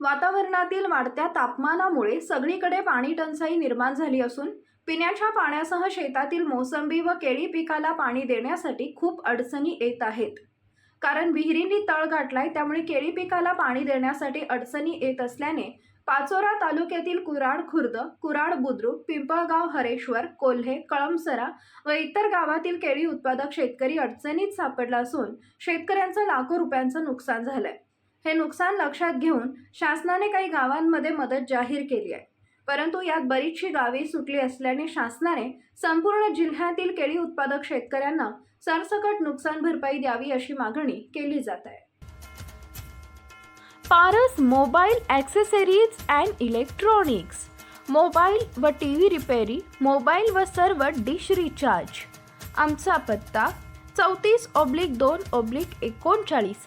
वातावरणातील वाढत्या तापमानामुळे सगळीकडे पाणी टंचाई निर्माण झाली असून पिण्याच्या पाण्यासह शेतातील मोसंबी व केळी पिकाला पाणी देण्यासाठी खूप अडचणी येत आहेत. कारण विहिरींनी तळ गाठलाय त्यामुळे केळी पिकाला पाणी देण्यासाठी अडचणी येत असल्याने पाचोरा तालुक्यातील कुराड खुर्द कुराड बुद्रुक पिंपळगाव हरेश्वर कोल्हे कळमसरा व इतर गावातील केळी उत्पादक शेतकरी अडचणीत सापडला असून शेतकऱ्यांचं लाखो रुपयांचं नुकसान झालंय. हे नुकसान लक्षात घेऊन शासनाने काही गावांमध्ये मदत जाहीर केली आहे. परंतु यात बरीचशी गावे सुटली असल्याने शासनाने संपूर्ण जिल्ह्यातील केळी उत्पादक शेतकऱ्यांना सरसकट नुकसान भरपाई द्यावी अशी मागणी केली जात आहे. Paras mobile accessories and electronics. Mobile व टी व्ही रिपेरी मोबाईल व सर्व डिश रिचार्ज. आमचा पत्ता चौतीस ऑब्लिक दोन ऑब्लिक एकोणचाळीस.